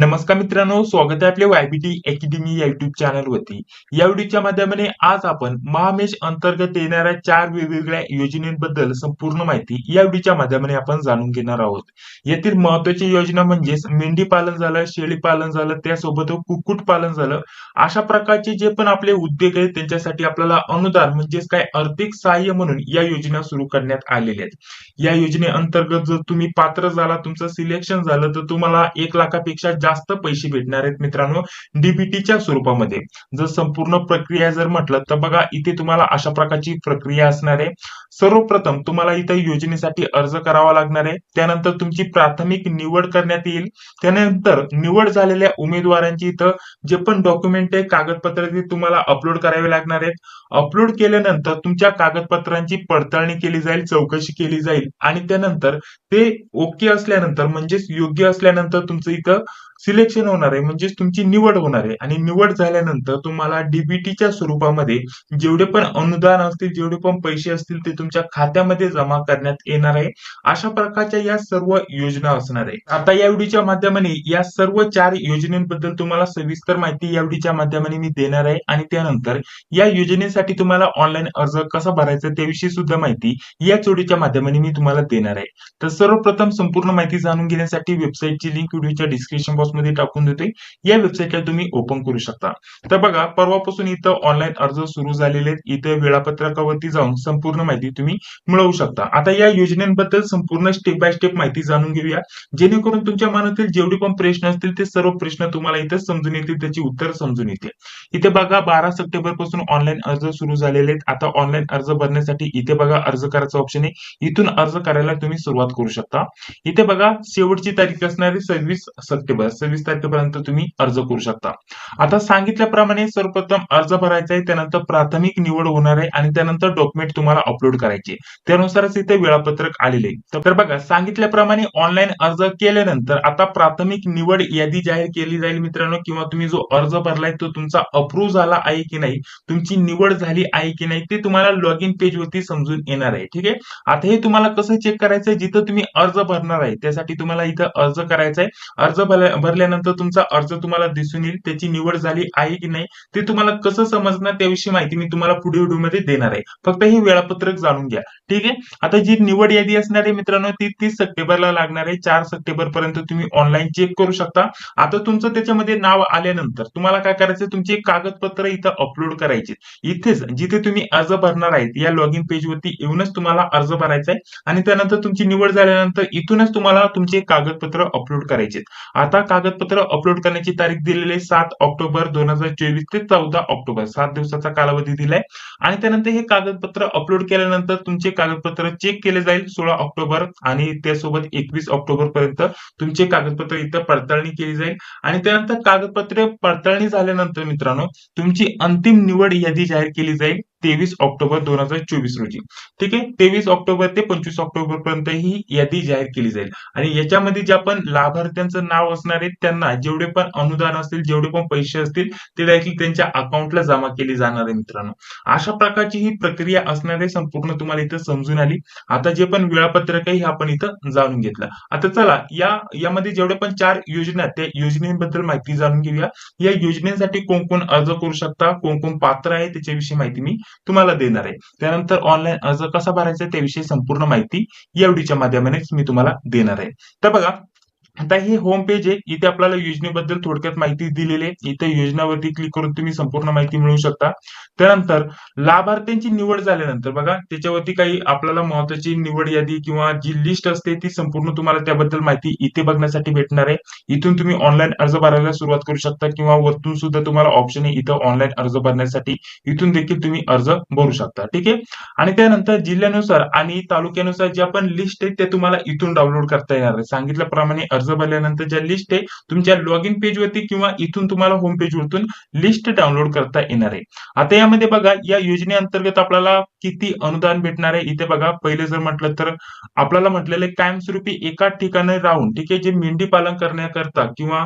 नमस्कार मित्रांनो स्वागत आहे आपल्या वायबीटी अकॅडमी या युट्यूब चॅनल वरती. या व्हिडिओच्या माध्यमाने आज आपण महामेश अंतर्गत येणाऱ्या चार वेगवेगळ्या योजनेबद्दल संपूर्ण माहिती या व्हिडिओच्या माध्यमाने आपण जाणून घेणार आहोत. यातील महत्वाची योजना म्हणजेच मेंढी पालन झालं शेळी पालन झालं त्यासोबत कुक्कुट पालन झालं अशा प्रकारचे जे पण आपले उद्योग आहेत त्यांच्यासाठी आपल्याला अनुदान म्हणजेच काय आर्थिक सहाय्य म्हणून या योजना सुरू करण्यात आलेल्या आहेत. या योजनेअंतर्गत जर तुम्ही पात्र झाला तुमचं सिलेक्शन झालं तर तुम्हाला एक लाखापेक्षा जास्त पैसे भेटणार आहेत मित्रांनो डीबीटीच्या स्वरूपामध्ये. जर संपूर्ण प्रक्रिया जर म्हटलं तर बघा इथे तुम्हाला अशा प्रकारची प्रक्रिया असणार आहे. सर्वप्रथम तुम्हाला इथे योजनेसाठी अर्ज करावा लागणार आहे. त्यानंतर तुमची प्राथमिक निवड करण्यात येईल. त्यानंतर निवड झालेल्या उमेदवारांची इथं जे पण डॉक्युमेंट आहे कागदपत्र ते तुम्हाला अपलोड करावे लागणार आहेत. अपलोड केल्यानंतर तुमच्या कागदपत्रांची पडताळणी केली जाईल चौकशी केली जाईल. आणि त्यानंतर ते ओके असल्यानंतर म्हणजेच योग्य असल्यानंतर तुमचं इथं सिलेक्शन होणार आहे म्हणजेच तुमची निवड होणार आहे. आणि निवड झाल्यानंतर तुम्हाला डीबीटीच्या स्वरूपामध्ये जेवढे पण अनुदान असतील जेवढे पण पैसे असतील ते तुमच्या खात्यामध्ये जमा करण्यात येणार आहे. अशा प्रकारच्या या सर्व योजना असणार आहे. आता या व्हिडिओच्या माध्यमाने या सर्व चार योजनेबद्दल तुम्हाला सविस्तर माहिती या व्हिडिओच्या माध्यमाने मी देणार आहे. आणि त्यानंतर या योजनेसाठी तुम्हाला ऑनलाईन अर्ज कसा भरायचा त्याविषयी सुद्धा माहिती या चोडीच्या माध्यमाने मी तुम्हाला देणार आहे. तर सर्वप्रथम संपूर्ण माहिती जाणून घेण्यासाठी वेबसाईटची लिंक व्हिडिओच्या डिस्क्रिप्शन बॉक्स मध्ये टाकून देते या वेबसाईटला तुम्ही ओपन करू शकता. तर बघा परवापासून इथं ऑनलाईन अर्ज सुरू झालेले आहेत. इथं वेळापत्रकावरती जाऊन संपूर्ण माहिती तुम्ही मिळवू शकता. आता या योजनेबद्दल संपूर्ण स्टेप बाय स्टेप माहिती जाणून घेऊया. जेणेकरून तुमच्या मनातील जेवढे पण प्रश्न असतील ते सर्व प्रश्न तुम्हाला इथं समजून येतील त्याची उत्तर समजून येतील. इथे बघा बारा सप्टेंबरपासून ऑनलाईन अर्ज सुरू झालेले आहेत. आता ऑनलाईन अर्ज भरण्यासाठी इथे बघा अर्ज करायचा ऑप्शन आहे. इथून अर्ज करायला तुम्ही सुरुवात करू शकता. इथे बघा शेवटची तारीख असणारी सव्वीस सप्टेंबर. सव्वीस तारखेपर्यंत तुम्ही अर्ज करू शकता. आता सांगितल्याप्रमाणे सर्वप्रथम अर्ज भरायचा आहे त्यानंतर प्राथमिक निवड होणार आहे आणि त्यानंतर डॉक्युमेंट तुम्हाला अपलोड करायचे. त्यानुसारच इथे वेळापत्रक आलेले आहे. तर बघा सांगितल्याप्रमाणे ऑनलाईन अर्ज केल्यानंतर आता प्राथमिक निवड यादी जाहीर केली जाईल मित्रांनो किंवा तुम्ही जो अर्ज भरलाय तो तुमचा अप्रूव्ह झाला आहे की नाही तुमची निवड झाली आहे की नाही ते तुम्हाला लॉग इन पेज वरती समजून येणार आहे. ठीक आहे? आता हे तुम्हाला कसं चेक करायचं जिथं तुम्ही अर्ज भरणार आहे त्यासाठी तुम्हाला इथं अर्ज करायचा आहे. अर्ज भर भरल्यानंतर तुमचा अर्ज तुम्हाला दिसून येईल त्याची निवड झाली आहे की नाही ते तुम्हाला कसं समजणार त्याविषयी माहिती मी तुम्हाला पुढे व्हिडिओमध्ये देणार आहे. फक्त हे वेळापत्रक जाणून घ्या. ठीक आहे? आता जी निवड यादी असणार आहे मित्रांनो ती तीस सप्टेंबरला लागणार आहे. चार सप्टेंबर पर्यंत तुम्ही ऑनलाईन चेक करू शकता. आता तुमचं त्याच्यामध्ये नाव आल्यानंतर तुम्हाला काय करायचं तुमचे कागदपत्र इथं अपलोड करायचे. इथेच जिथे तुम्ही अर्ज भरणार आहेत या लॉग इन पेज वरती येऊनच तुम्हाला अर्ज भरायचा आहे. आणि त्यानंतर तुमची निवड झाल्यानंतर इथूनच तुम्हाला तुमचे कागदपत्र अपलोड करायचे आता कागदपत्र अपलोड करण्याची तारीख दिलेली आहे सात ऑक्टोबर दोन हजार चोवीस ते चौदा ऑक्टोबर. सात दिवसाचा कालावधी दिलाय. आणि त्यानंतर हे कागदपत्र अपलोड केल्यानंतर तुमचे कागदपत्र चेक केले जाईल सोळा ऑक्टोबर आणि त्यासोबत एकवीस ऑक्टोबर पर्यंत तुमचे कागदपत्र इथं पडताळणी केली जाईल. आणि त्यानंतर कागदपत्र पडताळणी झाल्यानंतर मित्रांनो तुमची अंतिम निवड यादी जाहीर केली जाईल. तेवीस ऑक्टोबर दोन हजार चोवीस रोजी. ठीक आहे? तेवीस ऑक्टोबर ते पंचवीस ऑक्टोबर पर्यंत ही यादी जाहीर केली जाईल. आणि याच्यामध्ये जे आपण लाभार्थ्यांचं नाव असणार आहे त्यांना जेवढे पण अनुदान असतील जेवढे पण पैसे असतील ते देखील त्यांच्या अकाउंटला जमा केली जाणार आहे मित्रांनो. अशा प्रकारची ही प्रक्रिया असणार आहे संपूर्ण तुम्हाला इथं समजून आली. आता जे पण वेळापत्रक आहे हे आपण इथं जाणून घेतलं. आता चला या यामध्ये जेवढे पण चार योजना आहेत, त्या योजनेबद्दल माहिती जाणून घेऊया. या योजनेसाठी कोण कोण अर्ज करू शकता कोण कोण पात्र आहे त्याच्याविषयी माहिती मी तुम्हाला देणार आहे. त्यानंतर ऑनलाईन अर्ज कसा भरायचा त्याविषयी संपूर्ण माहिती या व्हिडिओच्या माध्यमानेच मी तुम्हाला देणार आहे. तर बघा आता हे होम पेज आहे. इथे आपल्याला योजनेबद्दल थोडक्यात माहिती दिलेली आहे. इथे योजनावरती क्लिक करून तुम्ही संपूर्ण माहिती मिळवू शकता. त्यानंतर लाभार्थ्यांची निवड झाल्यानंतर बघा त्याच्यावरती काही आपल्याला महत्वाची निवड यादी किंवा जी लिस्ट असते ती संपूर्ण तुम्हाला त्याबद्दल माहिती इथे बघण्यासाठी भेटणार आहे. इथून तुम्ही ऑनलाईन अर्ज भरायला सुरुवात करू शकता किंवा वरतून सुद्धा तुम्हाला ऑप्शन आहे इथं ऑनलाईन अर्ज भरण्यासाठी. इथून देखील तुम्ही अर्ज भरू शकता. ठीक आहे? आणि त्यानंतर जिल्ह्यानुसार आणि तालुक्यानुसार ज्या पण लिस्ट आहे त्या तुम्हाला इथून डाउनलोड करता येणार आहे सांगितल्याप्रमाणे अर्ज भरल्यानंतर ज्या लिस्ट आहे तुमच्या लॉग इन पेज वरती किंवा इथून तुम्हाला होम पेज वरतून लिस्ट डाउनलोड करता येणार आहे. आता यामध्ये बघा या योजनेअंतर्गत आपल्याला किती अनुदान भेटणार आहे इथे बघा पहिले जर म्हटलं तर आपल्याला म्हटलेलं आहे कायमस्वरूपी एकाच ठिकाणी राहून ठीक आहे जे मेंढी पालन करण्याकरता किंवा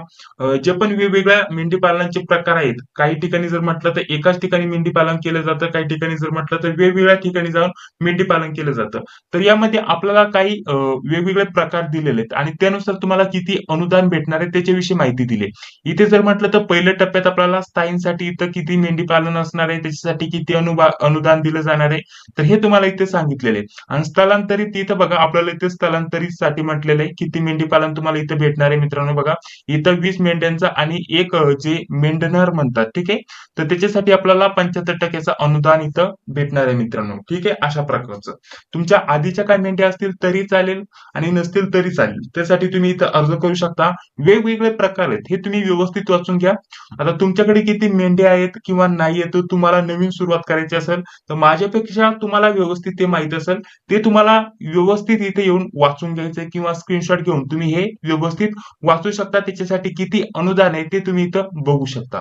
जे पण वेगवेगळ्या मेंढी पालनाचे प्रकार आहेत काही ठिकाणी जर म्हटलं तर एकाच ठिकाणी मेंढी पालन केलं जातं काही ठिकाणी जर म्हटलं तर वेगवेगळ्या ठिकाणी जाऊन मेंढी पालन केलं जातं. तर यामध्ये आपल्याला काही वेगवेगळे प्रकार दिलेले आहेत आणि त्यानुसार तुम्हाला तुम्हाला किती अनुदान भेटणार आहे त्याच्याविषयी माहिती दिली. इथे जर म्हटलं तर पहिल्या टप्प्यात आपल्याला स्थायींसाठी इथं किती मेंढी पालन असणार आहे त्याच्यासाठी किती अनुबा अनुदान दिलं जाणार आहे तर हे तुम्हाला इथे सांगितलेले आहे. आणि स्थलांतरित इथं बघा आपल्याला इथे स्थलांतरित साठी म्हटलेलं आहे किती मेंढी पालन तुम्हाला इथे भेटणार आहे मित्रांनो बघा. इथं वीस मेंढ्यांचा आणि एक जे मेंढनर म्हणतात ठीक आहे? तर त्याच्यासाठी आपल्याला पंच्याहत्तर टक्क्याचं अनुदान इथं भेटणार आहे मित्रांनो ठीक आहे? अशा प्रकारचं. तुमच्या आधीच्या काय मेंढ्या असतील तरी चालेल आणि नसतील तरी चालेल. त्यासाठी तुम्ही इथं अर्ज करू शकता. वेगवेगळे प्रकार आहेत. हे तुम्ही व्यवस्थित वाचून घ्या. आता तुमच्याकडे किती मेंढ्या आहेत किंवा नाही आहेत तुम्हाला नवीन सुरुवात करायची असेल तर माझ्यापेक्षा तुम्हाला व्यवस्थित ते माहीत असेल. ते तुम्हाला व्यवस्थित इथे येऊन वाचून घ्यायचंय किंवा स्क्रीनशॉट घेऊन तुम्ही हे व्यवस्थित वाचू शकता. त्याच्यासाठी किती अनुदान आहे ते तुम्ही इथं बघू शकता.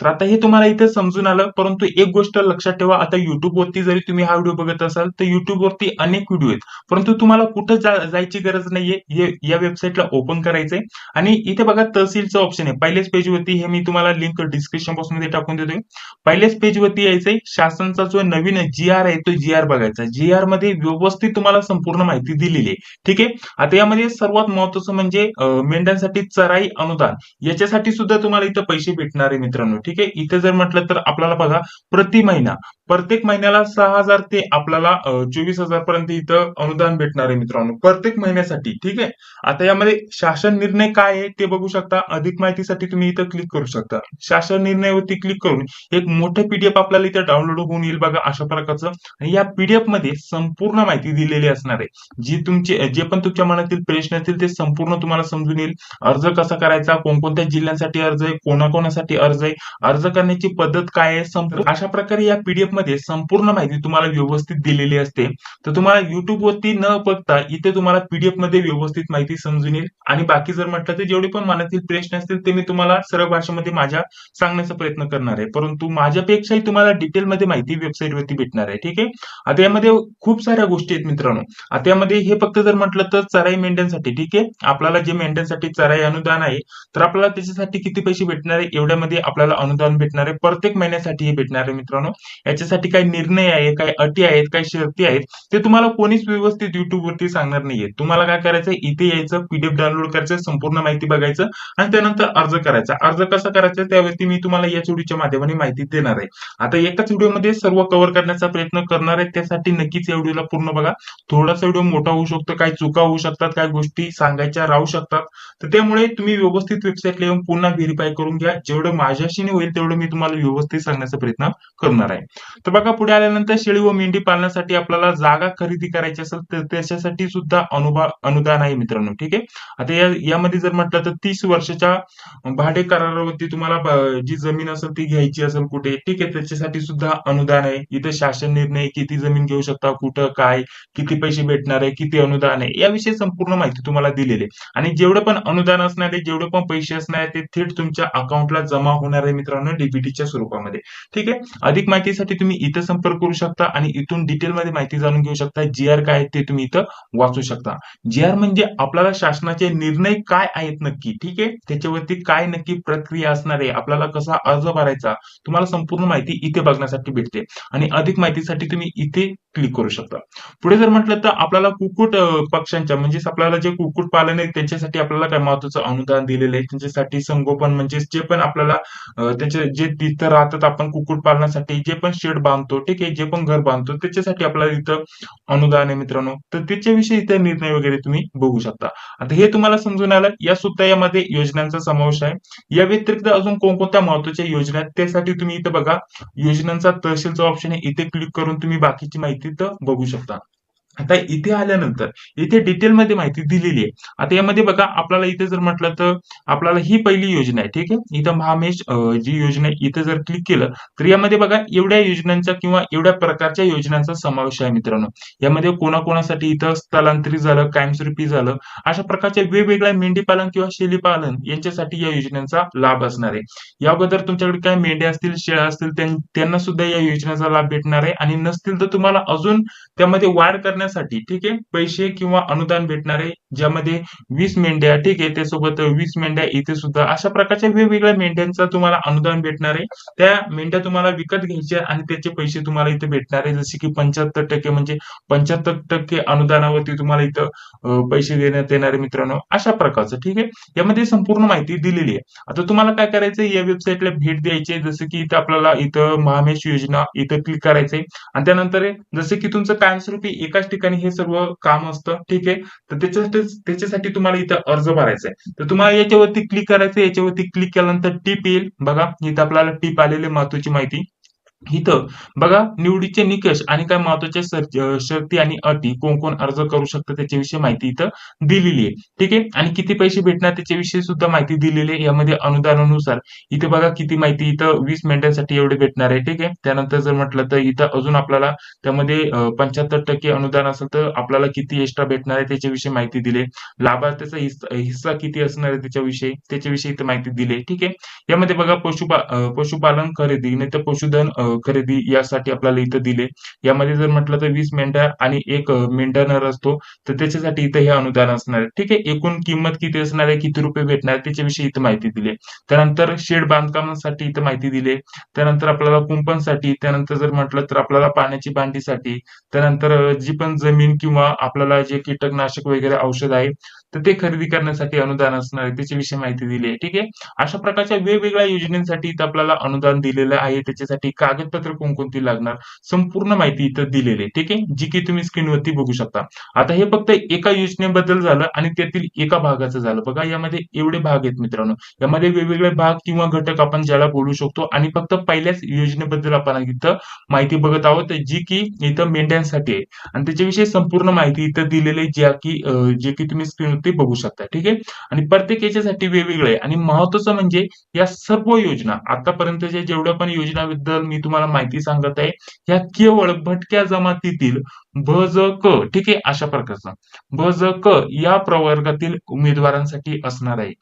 तर आता हे तुम्हाला इथं समजून आलं परंतु एक गोष्ट लक्षात ठेवा आता युट्यूब वरती जरी तुम्ही हा व्हिडिओ बघत असाल तर युट्यूब वरती अनेक व्हिडिओ आहेत. परंतु तुम्हाला कुठं जायची गरज नाहीये हे या वेबसाईटला ओपन करायचंय. आणि इथे बघा तहसीलचं ऑप्शन आहे. पहिल्याच पेज वरती हे मी तुम्हाला लिंक डिस्क्रिप्शन बॉक्समध्ये टाकून देतोय. पहिल्याच पेज वरती यायचंय शासनाचा जो नवीन जी आर आहे तो जी आर बघायचा. जी आरमध्ये व्यवस्थित तुम्हाला संपूर्ण माहिती दिलेली आहे. ठीक आहे? आता यामध्ये सर्वात महत्वाचं म्हणजे मेंढ्यांसाठी चराई अनुदान. याच्यासाठी सुद्धा तुम्हाला इथं पैसे भेटणार आहे मित्रांनो. ठीक आहे? इथे जर म्हटलं तर आपल्याला बघा प्रति महिना प्रत्येक महिन्याला सहा हजार ते आपल्याला चोवीस हजार पर्यंत इथं अनुदान भेटणार आहे मित्रांनो. प्रत्येक महिन्यासाठी ठीक आहे? आता यामध्ये शासन निर्णय काय आहे ते बघू शकता. अधिक माहितीसाठी तुम्ही इथं क्लिक करू शकता. शासन निर्णयावरती क्लिक करून एक मोठं पीडीएफ आपल्याला इथे डाउनलोड होऊन येईल बघा अशा प्रकारचं. आणि या पीडीएफमध्ये संपूर्ण माहिती दिलेली असणार आहे. जी तुमचे जे पण तुमच्या मनातील प्रश्न असतील ते संपूर्ण तुम्हाला समजून येईल. अर्ज कसा करायचा कोणकोणत्या जिल्ह्यांसाठी अर्ज आहे कोणाकोणासाठी अर्ज आहे अर्ज करण्याची पद्धत काय आहे संपूर्ण अशा प्रकारे या पीडीएफ मध्ये संपूर्ण माहिती तुम्हाला व्यवस्थित दिलेली असते तर तुम्हाला युट्यूब वरती न बघता इथे तुम्हाला पीडीएफमध्ये व्यवस्थित माहिती समजून येईल. आणि बाकी जर म्हटलं तर जेवढे पण मनातील प्रश्न असतील ते मी तुम्हाला सरळ भाषेमध्ये माझ्या सांगण्याचा प्रयत्न करणार आहे. परंतु माझ्यापेक्षाही तुम्हाला डिटेल मध्ये माहिती वेबसाईट वरती भेटणार आहे ठीक आहे? आता यामध्ये खूप साऱ्या गोष्टी आहेत मित्रांनो. आता यामध्ये हे फक्त जर म्हटलं तर चराई मेंढ्यांसाठी ठीक आहे? आपल्याला जे मेंढ्यांसाठी चराई अनुदान आहे तर आपल्याला त्याच्यासाठी किती पैसे भेटणार आहे? एवढ्यामध्ये आपल्याला अनुदान भेटणार आहे. प्रत्येक महिन्यासाठी हे भेटणार आहे मित्रांनो. याच्या त्याच्यासाठी काही निर्णय आहे काही अटी आहेत काही शर्ती आहेत ते तुम्हाला कोणीच व्यवस्थित युट्यूबवरती सांगणार नाहीये. तुम्हाला काय करायचं इथे यायचं पीडीएफ डाउनलोड करायचं संपूर्ण माहिती बघायचं आणि त्यानंतर अर्ज करायचा. अर्ज कसा करायचा? त्यावरती मी तुम्हाला याच व्हिडिओच्या माध्यमाने माहिती देणार आहे. आता एकाच व्हिडिओमध्ये सर्व कव्हर करण्याचा प्रयत्न करणार आहे. त्यासाठी नक्कीच या व्हिडिओला पूर्ण बघा. थोडासा व्हिडिओ मोठा होऊ शकतो काही चुका होऊ शकतात काही गोष्टी सांगायच्या राहू शकतात. तर त्यामुळे तुम्ही व्यवस्थित वेबसाईटला येऊन पुन्हा व्हेरीफाय करून घ्या. जेवढं माझ्याशी होईल तेवढं मी तुम्हाला व्यवस्थित सांगण्याचा प्रयत्न करणार आहे. तर बघा पुढे आल्यानंतर शेळी व मेंढी पालनासाठी आपल्याला जागा खरेदी करायची असेल तर त्याच्यासाठी सुद्धा अनुभा अनुदान आहे मित्रांनो ठीक आहे? आता या यामध्ये जर म्हटलं तर तीस वर्षाच्या भाडे करारावरती तुम्हाला जी जमीन असेल ती घ्यायची असेल कुठे ठीक आहे? त्याच्यासाठी सुद्धा अनुदान आहे. इथे शासन निर्णय किती जमीन घेऊ शकता कुठं काय किती पैसे भेटणार आहे किती अनुदान आहे याविषयी संपूर्ण माहिती तुम्हाला दिलेली आहे. आणि जेवढं पण अनुदान असणार आहे जेवढे पण पैसे असणार आहे ते थेट तुमच्या अकाउंटला जमा होणार आहे मित्रांनो डीबीटीच्या स्वरूपामध्ये ठीक आहे? अधिक माहितीसाठी तुम्ही इथं संपर्क करू शकता आणि इथून डिटेलमध्ये माहिती जाणून घेऊ शकता जी आर काय आहे ते तुम्ही इथं वाचू शकता. जी आर म्हणजे आपल्याला शासनाचे निर्णय काय आहेत नक्की ठीक आहे? त्याच्यावरती काय नक्की प्रक्रिया असणार आहे आपल्याला कसा अर्ज भरायचा तुम्हाला संपूर्ण माहिती इथे बघण्यासाठी भेटते. आणि अधिक माहितीसाठी तुम्ही इथे क्लिक करू शकता. पुढे जर म्हटलं तर आपल्याला कुक्कुट पक्ष्यांच्या म्हणजेच आपल्याला जे कुक्कुट पालन आहे त्याच्यासाठी आपल्याला काय महत्वाचं अनुदान दिलेलं आहे? त्यांच्यासाठी संगोपन म्हणजे जे पण आपल्याला त्याचे जे तिथं राहतात आपण कुक्कुट पालनासाठी जे पण शेड बांधतो ठीक आहे जे पण घर बांधतो त्याच्यासाठी आपल्याला इथं अनुदान आहे मित्रांनो. तर त्याच्याविषयी इथे निर्णय वगैरे तुम्ही बघू शकता. आता हे तुम्हाला समजून आलं या सुद्धा यामध्ये योजनांचा समावेश आहे. या व्यतिरिक्त अजून कोणकोणत्या महत्त्वाच्या योजना आहेत? त्यासाठी तुम्ही इथं बघा योजनांचा तहसीलचा ऑप्शन आहे. इथे क्लिक करून तुम्ही बाकीची माहिती तिथं बघू शकता. आता इथे आल्यानंतर इथे डिटेलमध्ये माहिती दिलेली आहे. आता यामध्ये बघा आपल्याला इथे जर म्हटलं तर आपल्याला ही पहिली योजना आहे ठीक आहे? इथं महामेश जी योजना आहे इथे जर क्लिक केलं तर यामध्ये बघा एवढ्या योजनांचा किंवा एवढ्या प्रकारच्या योजनांचा समावेश आहे मित्रांनो. यामध्ये कोणाकोणासाठी इथं स्थलांतरित झालं कायमस्वरूपी झालं अशा प्रकारच्या वेगवेगळ्या मेंढी पालन किंवा शेळीपालन यांच्यासाठी या योजनांचा लाभ असणार आहे. या अगोदर तुमच्याकडे काय मेंढ्या असतील शेळ्या असतील त्यांना सुद्धा या योजनेचा लाभ भेटणार आहे. आणि नसतील तर तुम्हाला अजून त्यामध्ये वाढ करण्या करण्यासाठी ठीक आहे? पैसे किंवा अनुदान भेटणारे ज्यामध्ये वीस मेंढ्या ठीक आहे? त्यासोबत वीस मेंढ्या इथे सुद्धा अशा प्रकारच्या वेगवेगळ्या मेंढ्यांचं तुम्हाला अनुदान भेटणार. आहे त्या मेंढ्या तुम्हाला विकत घ्यायच्या आणि त्याचे पैसे तुम्हाला इथे भेटणार. आहे जसे की पंच्याहत्तर टक्के म्हणजे पंच्याहत्तर टक्के अनुदानावरती तुम्हाला इथं पैसे देण्यात येणार आहे मित्रांनो अशा प्रकारचं ठीक आहे? यामध्ये संपूर्ण माहिती दिलेली आहे. आता तुम्हाला काय करायचं या वेबसाईटला भेट द्यायची आहे. जसं की इथं आपल्याला इथं महामेश योजना इथं क्लिक करायचंय. आणि त्यानंतर जसं की तुमचं कायमस्वरूपी एकाच ठिकाणी हे सर्व काम असतं. ठीक आहे? तर त्याच्यासाठी त्याच्यासाठी तुम्हाला इथं अर्ज भरायचा आहे. तर तुम्हाला याच्यावरती क्लिक करायचं याच्यावरती क्लिक केल्यानंतर टीप येईल. बघा इथं आपल्याला टीप आलेली महत्वाची माहिती. इथं बघा निवडीचे निकष आणि काय महत्त्वाच्या शर्ती आणि अटी कोण कोण अर्ज करू शकतं त्याच्याविषयी माहिती इथं दिलेली आहे. ठीक आहे? आणि किती पैसे भेटणार त्याच्याविषयी सुद्धा माहिती दिलेली आहे. यामध्ये अनुदानानुसार इथे बघा किती माहिती इथं वीस मिनिटांसाठी एवढे भेटणार आहे. ठीक आहे? त्यानंतर जर म्हटलं तर इथं अजून आपल्याला त्यामध्ये पंच्याहत्तर टक्के अनुदान असेल तर आपल्याला किती एक्स्ट्रा भेटणार आहे त्याच्याविषयी माहिती दिली लाभार्थ्याचा हिस्सा हिस्सा किती असणार आहे त्याच्याविषयी त्याच्याविषयी इथं माहिती दिली ठीक आहे? यामध्ये बघा पशुपा पशुपालन खरेदी नाही तर पशुधन खरेदी यासाठी आपल्याला इथं दिले. यामध्ये जर म्हटलं तर वीस मेंढ्या आणि एक अं, मेंढा नर असतो तर त्याच्यासाठी इथं हे अनुदान असणार आहे. ठीक आहे? एकूण किंमत किती असणार आहे? किती रुपये भेटणार त्याच्याविषयी इथं माहिती दिली आहे. त्यानंतर शेड बांधकामासाठी इथं माहिती दिली आहे. त्यानंतर आपल्याला कुंपणसाठी त्यानंतर जर म्हटलं तर आपल्याला पाण्याची भांडीसाठी त्यानंतर जी पण जमीन किंवा आपल्याला जे कीटकनाशक वगैरे औषध आहे तर ते खरेदी करण्यासाठी अनुदान असणार आहे त्याच्याविषयी माहिती दिली आहे. ठीक आहे? अशा प्रकारच्या वेगवेगळ्या योजनेसाठी इथं आपल्याला अनुदान दिलेलं आहे. त्याच्यासाठी कागदपत्र कोणकोणती लागणार? संपूर्ण माहिती इथं दिलेली आहे. ठीक आहे? जी की तुम्ही स्क्रीनवरती बघू शकता. आता हे फक्त एका योजनेबद्दल झालं आणि त्यातील एका भागाचं झालं. बघा यामध्ये एवढे भाग आहेत मित्रांनो. यामध्ये वेगवेगळे भाग किंवा घटक आपण ज्याला बोलू शकतो आणि फक्त पहिल्याच योजनेबद्दल आपण इथं माहिती बघत आहोत. जी की इथं मेंढ्यांसाठी आहे. आणि त्याच्याविषयी संपूर्ण माहिती इथं दिलेली आहे. ज्या की जे की तुम्ही स्क्रीन ते बघू शकता ठीक आहे? आणि प्रत्येक याच्यासाठी वेगवेगळे आहे. आणि महत्वाचं म्हणजे या सर्व योजना आतापर्यंतच्या जेवढ्या पण योजनाबद्दल मी तुम्हाला माहिती सांगत आहे ह्या केवळ भटक्या जमातीतील ब ज क ठीक आहे? अशा प्रकारचा. ब ज क या प्रवर्गातील उमेदवारांसाठी असणार आहे.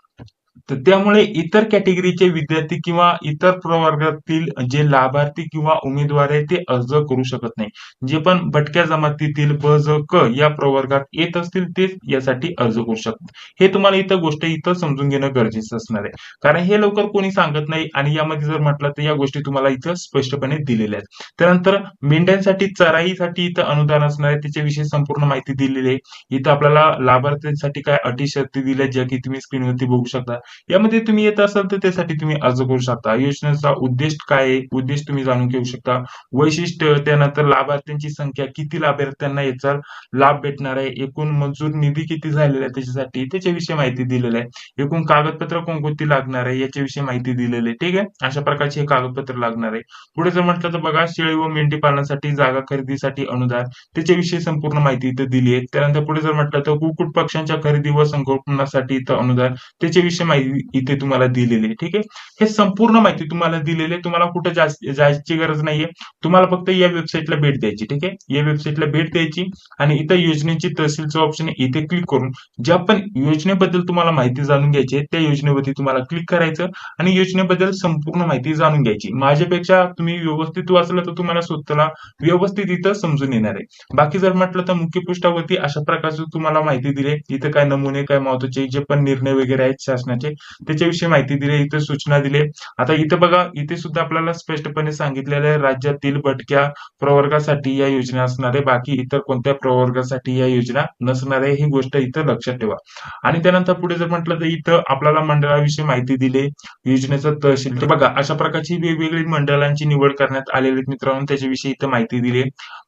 तर त्यामुळे इतर कॅटेगरीचे विद्यार्थी किंवा इतर प्रवर्गातील जे लाभार्थी किंवा उमेदवार आहे ते अर्ज करू शकत नाही. जे पण भटक्या जमातीतील ब ज क या प्रवर्गात येत असतील तेच यासाठी अर्ज करू शकतात. हे तुम्हाला इथं गोष्ट इथं समजून घेणं गरजेचं असणार आहे. कारण हे लवकर कोणी सांगत नाही आणि यामध्ये जर म्हटलं तर या गोष्टी तुम्हाला इथं स्पष्टपणे दिलेल्या आहेत. त्यानंतर मेंढ्यांसाठी चराईसाठी इथं अनुदान असणार आहे. त्याच्याविषयी संपूर्ण माहिती दिलेली आहे. इथं आपल्याला लाभार्थ्यांसाठी काय अटी शर्ती दिल्या ज्या की तुम्ही स्क्रीनवरती बघू शकता. यामध्ये तुम्ही येत असाल तर त्यासाठी तुम्ही अर्ज करू शकता. योजनेचा उद्देश काय आहे? उद्देश तुम्ही जाणून घेऊ शकता. वैशिष्ट्य त्यानंतर लाभार्थ्यांची संख्या किती लाभार्थ्यांना याचा लाभ भेटणार आहे? एकूण मंजूर निधी किती झालेला आहे त्याच्यासाठी? त्याच्याविषयी माहिती दिलेली आहे. एकूण कागदपत्र कोणकोणती लागणार आहे? याच्याविषयी माहिती दिलेली आहे. ठीक आहे? अशा प्रकारचे हे कागदपत्र लागणार आहे. पुढे जर म्हटलं तर बघा शेळी व मेंढी पालनासाठी जागा खरेदीसाठी अनुदान. त्याच्याविषयी संपूर्ण माहिती इथं दिली आहे. त्यानंतर पुढे जर म्हटलं तर कुक्कुट पक्ष्यांच्या खरेदी व संगोपनासाठी इथं अनुदान. त्याच्याविषयी माहिती इथे तुम्हाला दिलेली आहे. ठीक आहे? हे संपूर्ण माहिती तुम्हाला दिलेली आहे. तुम्हाला कुठे जायची गरज नाहीये. तुम्हाला फक्त या वेबसाईटला भेट द्यायची. ठीक आहे? या वेबसाईटला भेट द्यायची आणि इथं योजनेची तहसीलचं ऑप्शन इथे क्लिक करून ज्या पण योजनेबद्दल तुम्हाला माहिती जाणून घ्यायची आहे त्या योजनेवरती तुम्हाला क्लिक करायचं आणि योजनेबद्दल संपूर्ण माहिती जाणून घ्यायची. माझ्यापेक्षा तुम्ही व्यवस्थित वाचलं तर तुम्हाला स्वतःला व्यवस्थित इथं समजून येणार आहे. बाकी जर म्हटलं तर मुख्य पृष्ठावरती अशा प्रकारची तुम्हाला माहिती दिली इथं काय नमुने काय महत्त्वाचे जे पण निर्णय वगैरे आहेत शासनाचे म्हणजे त्याच्याविषयी माहिती दिली इथं सूचना दिली. आता इथं बघा इथे सुद्धा आपल्याला स्पष्टपणे सांगितलेलं आहे राज्यातील भटक्या प्रवर्गासाठी या योजना असणार आहे. बाकी इतर कोणत्या प्रवर्गासाठी या योजना नसणार आहे ही गोष्ट इथं लक्षात ठेवा. आणि त्यानंतर पुढे जर म्हटलं तर इथं आपल्याला मंडळाविषयी माहिती दिली योजनेचं तहसील. बघा अशा प्रकारची वेगवेगळी मंडळांची निवड करण्यात आलेली मित्रांनो त्याच्याविषयी इथं माहिती दिली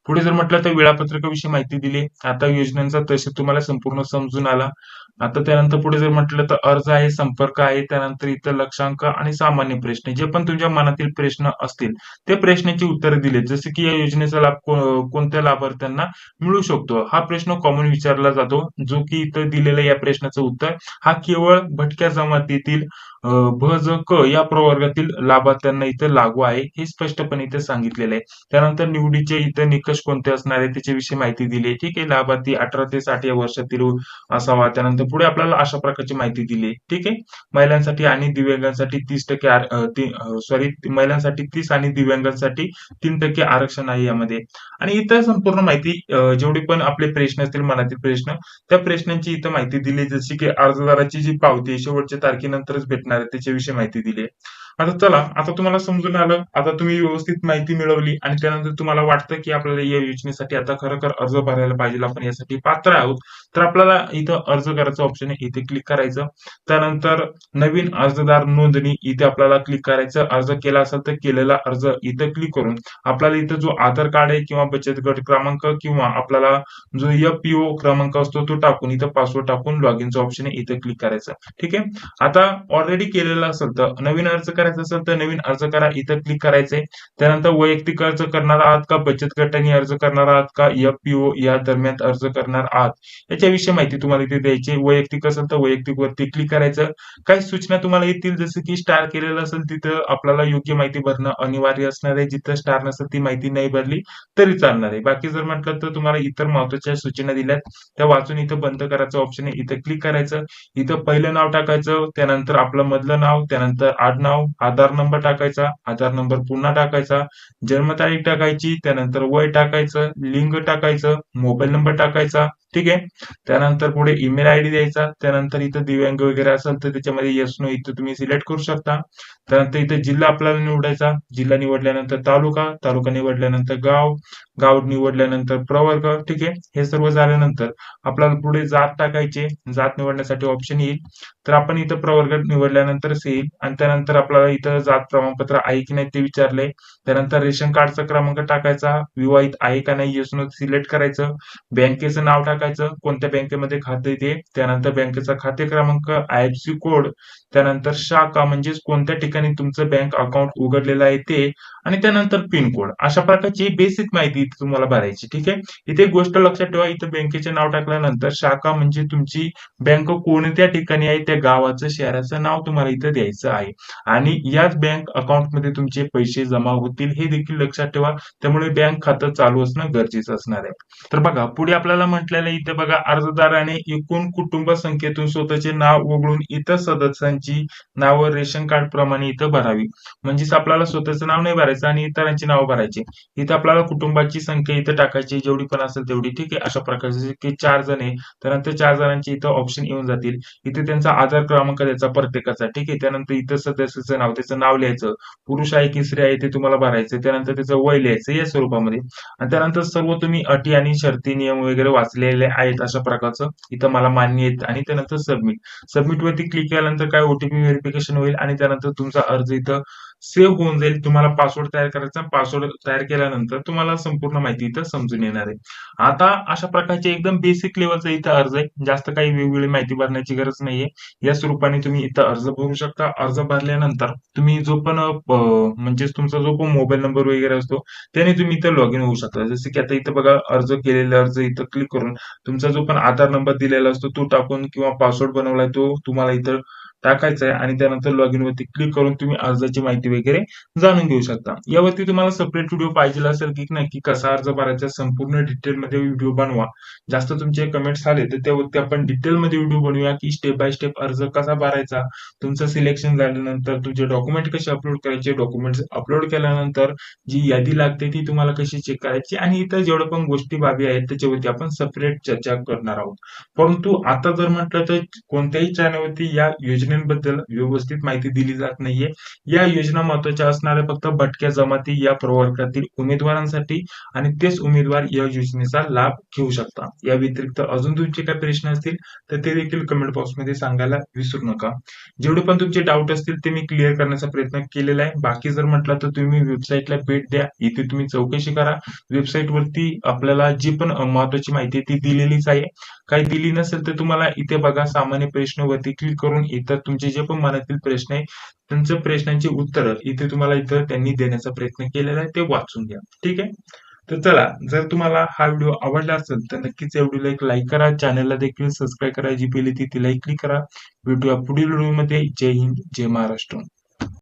पुढे जर म्हटलं तर वेळापत्रकाविषयी माहिती दिली. आता योजनांचा तसे तुम्हाला संपूर्ण समजून आला. आता त्यानंतर पुढे जर म्हटलं तर अर्ज आहे संपर्क आहे त्यानंतर इथं लक्षांक आणि सामान्य प्रश्न जे पण तुमच्या मनातील प्रश्न असतील ते प्रश्नाची उत्तरे दिले. जसे की या योजनेचा लाभ कोणत्या लाभार्थ्यांना मिळू शकतो? हा प्रश्न कॉमन विचारला जातो. जो की इथं दिलेला या प्रश्नाचं उत्तर हा केवळ भटक्या जमातीतील भ ज क या प्रवर्गातील लाभार्थ्यांना इथे लागू आहे हे स्पष्टपणे इथे सांगितलेलं आहे. त्यानंतर निवडीचे इथे निकष कोणते असणार आहे त्याच्याविषयी माहिती दिली आहे. ठीक आहे लाभार्थी अठरा ते साठ या वर्षातील असावा. त्यानंतर पुढे आपल्याला अशा प्रकारची माहिती दिली आहे. ठीक आहे महिलांसाठी आणि दिव्यांगांसाठी तीस टक्के सॉरी महिलांसाठी तीस आणि दिव्यांगांसाठी तीन टक्के आरक्षण आहे यामध्ये. आणि इतर संपूर्ण माहिती जेवढे पण आपले प्रश्न असतील मनातील प्रश्न त्या प्रश्नांची इथं माहिती दिली जशी की अर्जदाराची जी पावती शेवटच्या तारखेनंतरच भेटणार आहे त्याच्याविषयी माहिती दिली आहे आता चला आता तुम्हाला समजून आलं आता तुम्ही व्यवस्थित माहिती मिळवली आणि त्यानंतर तुम्हाला वाटतं की आपल्याला या योजनेसाठी आता खरोखर अर्ज भरायला पाहिजे आपण यासाठी पात्र आहोत. तर आपल्याला इथं अर्ज करायचं ऑप्शन आहे इथे क्लिक करायचं. त्यानंतर नवीन अर्जदार नोंदणी इथे आपल्याला क्लिक करायचं. अर्ज केला असेल तर केलेला अर्ज इथं क्लिक करून आपल्याला इथं जो आधार कार्ड आहे किंवा बचत गट क्रमांक किंवा आपल्याला जो एफ क्रमांक असतो तो टाकून इथं पासवर्ड टाकून लॉग इनचं ऑप्शन आहे इथं क्लिक करायचं. ठीक आहे? आता ऑलरेडी केलेला असेल तर नवीन अर्ज करायचं असेल तर नवीन अर्ज करा इथं क्लिक करायचंय. त्यानंतर वैयक्तिक अर्ज करणार आहात का बचत गटाने अर्ज करणार आहात का एफपीओ या दरम्यान अर्ज करणार आहात. याच्याविषयी माहिती तुम्हाला इथे द्यायची वैयक्तिक असेल तर वैयक्तिक वरती क्लिक करायचं. काही सूचना तुम्हाला येतील जसं की स्टार केलेलं असेल तिथं आपल्याला योग्य माहिती भरणं अनिवार्य असणार आहे. जिथं स्टार नसेल ती माहिती नाही भरली तरी चालणार आहे. बाकी जर म्हटलं तर तुम्हाला इतर महत्त्वाच्या सूचना दिल्यात. त्या वाचून इथं बंद करायचं ऑप्शन आहे. इथं क्लिक करायचं. इथं पहिलं नाव टाकायचं. त्यानंतर आपलं मधलं नाव त्यानंतर आडनाव आधार नंबर टाकायचा आधार नंबर पुन्हा टाकायचा जन्मतारीख टाकायची त्यानंतर वय टाकायचं लिंग टाकायचं मोबाईल नंबर टाकायचा ठीक आहे? त्यानंतर पुढे ईमेल आयडी द्यायचा त्यानंतर इथं दिव्यांग वगैरे असेल तर त्याच्यामध्ये येस नो इथं तुम्ही सिलेक्ट करू शकता. त्यानंतर इथे जिल्हा आपल्याला निवडायचा. जिल्हा निवडल्यानंतर तालुका तालुका निवडल्यानंतर गाव गाव निवडल्यानंतर प्रवर्ग ठीक आहे? हे सर्व झाल्यानंतर आपल्याला पुढे जात टाकायचे. जात निवडण्यासाठी ऑप्शन येईल. तर आपण इथं प्रवर्ग निवडल्यानंतरच येईल. आणि त्यानंतर आपल्याला इथं जात प्रमाणपत्र आहे की नाही ते विचारले. त्यानंतर रेशन कार्डचा क्रमांक टाकायचा. विवाहित आहे का नाही येस सिलेक्ट करायचं. बँकेचं नाव टाकायचं. कोणत्या बँकेमध्ये खाते ते त्यानंतर बँकेचा खाते क्रमांक आय कोड त्यानंतर शाखा म्हणजेच कोणत्या ठिकाणी तुमचं बँक अकाउंट उघडलेलं आहे ते आणि त्यानंतर पिन कोड अशा प्रकारची बेसिक माहिती इथे तुम्हाला भरायची ठीक आहे? इथे गोष्ट लक्षात ठेवा इथे बँकेचे नाव टाकल्यानंतर शाखा म्हणजे तुमची बँक कोणत्या ठिकाणी आहे त्या गावाचं शहराचं नाव तुम्हाला इथं द्यायचं आहे. आणि याच बँक अकाउंटमध्ये तुमचे पैसे जमा होतील हे देखील लक्षात ठेवा. त्यामुळे बँक खातं चालू असणं गरजेचं असणार आहे. तर बघा पुढे आपल्याला म्हटलेलं इथे बघा अर्जदाराने एकूण कुटुंब संख्येतून स्वतःचे नाव वगळून इतर सदस्यांची नावं रेशन कार्ड प्रमाणे इथं भरावी. म्हणजेच आपल्याला स्वतःचं नाव नाही भरायचं आणि इतरांची नाव भरायची. इथं आपल्याला कुटुंबाची संख्या इथं टाकायची जेवढी पण असेल तेवढी. ठीक आहे? अशा प्रकारचे की चार जण आहे त्यानंतर चार जणांची इथं ऑप्शन येऊन जातील. इथे त्यांचा आधार क्रमांक द्यायचा प्रत्येकाचा. ठीक आहे? त्यानंतर इथं सदस्याचं नाव त्याचं नाव लिहायचं. पुरुष आहे की स्त्री आहे ते तुम्हाला भरायचं. त्यानंतर त्याचं वय लिहायचं या स्वरूपामध्ये. आणि त्यानंतर सर्व तुम्ही अटी आणि शर्ती नियम वगैरे वाचलेले आहेत अशा प्रकारचं. इथं मला मान्य आहेत. आणि त्यानंतर सबमिट सबमिट वरती क्लिक केल्यानंतर काय ओटीपी व्हेरिफिकेशन होईल आणि त्यानंतर तुमचा अर्ज इथं सेव्ह होऊन जाईल. तुम्हाला पासवर्ड तयार करायचा. पासवर्ड तयार केल्यानंतर तुम्हाला संपूर्ण माहिती इथं समजून येणार आहे. आता अशा प्रकारचे एकदम बेसिक लेवलचा इथं अर्ज आहे. जास्त काही वेगवेगळी माहिती भरण्याची गरज नाहीये. या स्वरूपाने तुम्ही इथं अर्ज भरू शकता. अर्ज भरल्यानंतर तुम्ही जो पण म्हणजेच तुमचा जो पण मोबाईल नंबर वगैरे असतो त्याने तुम्ही इथं लॉग इन होऊ शकता. जसं की आता इथं बघा अर्ज केलेले अर्ज इथं क्लिक करून तुमचा जो पण आधार नंबर दिलेला असतो तो टाकून किंवा पासवर्ड बनवलाय तो तुम्हाला इथं टाकायचं आहे आणि त्यानंतर लॉग इन वरती क्लिक करून तुम्ही अर्जाची माहिती वगैरे जाणून घेऊ शकता. यावरती तुम्हाला सेपरेट व्हिडिओ पाहिजे असेल की नाही की कसा अर्ज भरायचा संपूर्ण डिटेलमध्ये व्हिडिओ बनवा. जास्त तुमचे कमेंट्स आले तर त्यावरती आपण डिटेलमध्ये व्हिडिओ बनवूया की स्टेप बाय स्टेप अर्ज कसा भरायचा तुमचं सिलेक्शन झाल्यानंतर तुमचे डॉक्युमेंट कसे अपलोड करायचे डॉक्युमेंट अपलोड केल्यानंतर जी यादी लागते ती तुम्हाला कशी चेक करायची आणि इतर जेवढ्या पण गोष्टी बाबी आहेत त्याच्यावरती आपण सेपरेट चर्चा करणार आहोत. परंतु आता जर म्हटलं तर कोणत्याही चॅनलवरती या योजने योजनेबद्दल व्यवस्थित माहिती दिली जात नाहीये. या योजना महत्त्वाच्या असणाऱ्या फक्त भटक्या जमाती या प्रवर्गातील उमेदवारांसाठी आणि तेच उमेदवार या योजनेचा लाभ घेऊ शकता. या व्यतिरिक्त अजून तुमचे काही प्रश्न असतील तर ते देखील कमेंट बॉक्समध्ये सांगायला विसरू नका. जेवढे पण तुमचे डाऊट असतील ते मी क्लिअर करण्याचा प्रयत्न केलेला आहे. बाकी जर म्हटलं तर तुम्ही वेबसाईटला भेट द्या. इथे तुम्ही चौकशी करा. वेबसाईट वरती आपल्याला जी पण महत्वाची माहिती ती दिलेलीच आहे. काही दिली नसेल तर तुम्हाला इथे बघा. सामान्य प्रश्न वरती क्लिक करून इतर तुमचे जे पण मनातील प्रश्न आहे त्यांचं प्रश्नांची उत्तरं इथे तुम्हाला इथं त्यांनी देण्याचा प्रयत्न केलेला आहे ते वाचून घ्या. ठीक आहे? तर चला जर तुम्हाला हा व्हिडिओ आवडला असेल तर नक्कीच या व्हिडिओला एक लाईक करा चॅनलला देखील सबस्क्राईब करा जी पहिली ती तिलाही क्लिक करा. भेटूया पुढील व्हिडिओमध्ये जय हिंद जय महाराष्ट्र.